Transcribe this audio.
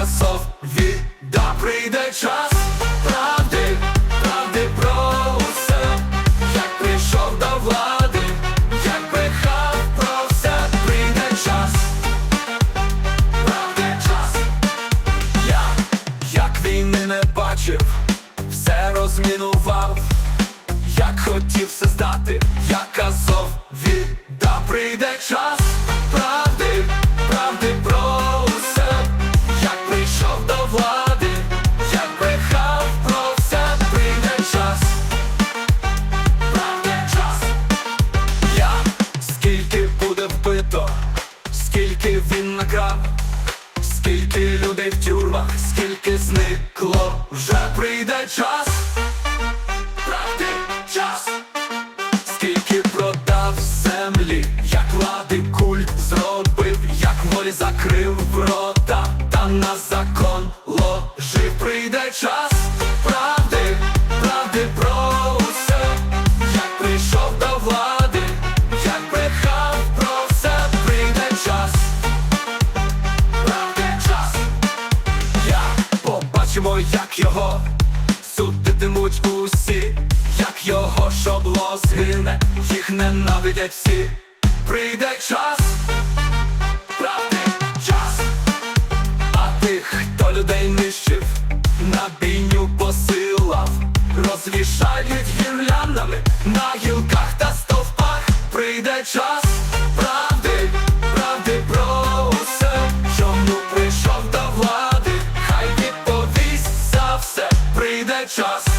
Азові, да прийде час. Правди, правди про усе, як прийшов до влади, як брехав про все, прийде час, правди час. Я, як війни не бачив, все розмінував, як хотів все здати, як Азов відда прийде час скільки людей в тюрмах, скільки зникло, вже прийде час, правди час, скільки продав землі, як влади культ зробив, як волі закрив рота, та на закон ложив, прийде час, побачимо, як його судитимуть усі, як його шобло згине, їх ненавидять всі. Прийде час, правди час, а тих, хто людей нищив, на бійню посилав, розвішають гірляндами на гілках та стовпах. Прийде час, прийшов